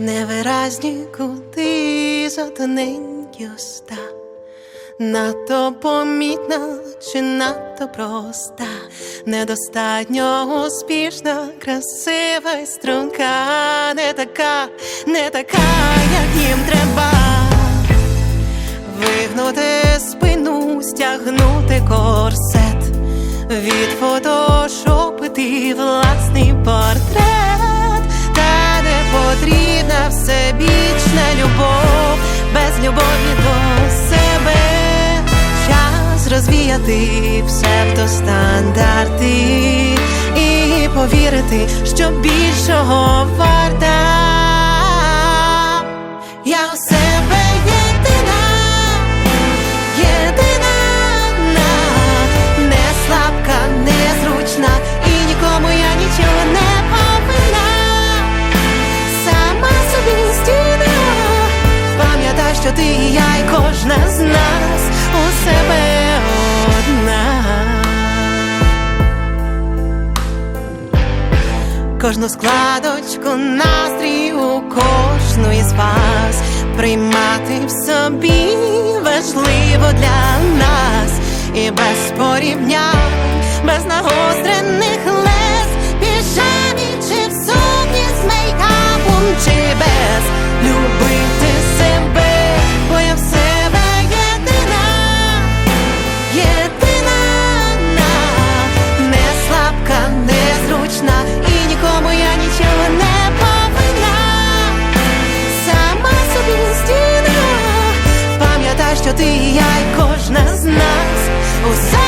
невиразні кути за тоненькі уста, надто помітна чи надто проста, недостатньо успішна, красива й струнка, не така, не така, як їм треба. Вигнути спину, стягнути корсет, відфотошопити власний портрет, без любові до себе, час розвіяти псевдостандарти і повірити, що більшого варта. Я у що ти і я, і кожна з нас у себе одна. Кожну складочку настрій у кожної з вас приймати в собі важливо для нас і без порівнянь, без нагострених що ти і я, і кожна з нас.